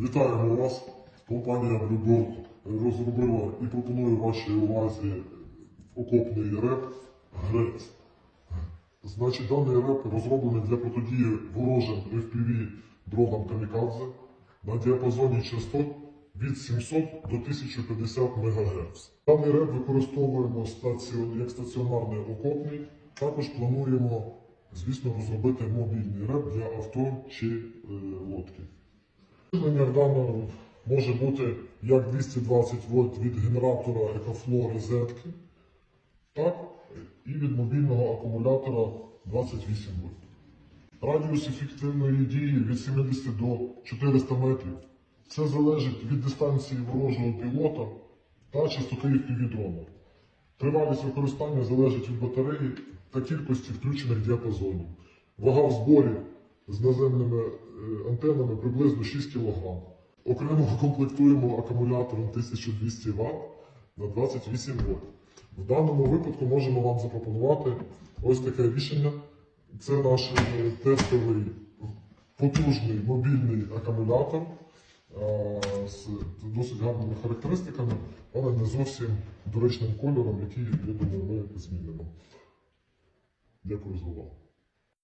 Вітаємо вас. Компанія Bluebird розробила і пропонує вашій увазі окопний реп ГРЕЦ. Значить, даний реп розроблений для протидії ворожим FPV дронам Камікадзе на діапазоні частот від 700 до 1050 МГц. Даний реп використовуємо як стаціонарний окопний. Також плануємо, звісно, розробити мобільний реп для авто чи е, лодки. Живлення даного може бути як 220 вольт від генератора EcoFlow розетки, так і від мобільного акумулятора 28 вольт. Радіус ефективної дії від 70 до 400 метрів. Це залежить від дистанції ворожого пілота та частоти FPV-дрона. Тривалість використання залежить від батареї та кількості включених діапазонів. Вага в зборі з наземними е, антенами приблизно 6 кг. Окремо комплектуємо акумулятором 1200 Вт на 28 вольт. В даному випадку можемо вам запропонувати ось таке рішення. Це наш е, тестовий потужний мобільний акумулятор е, з досить гарними характеристиками, але не зовсім доречним кольором, який, я думаю, ми змінимо. Дякую за увагу.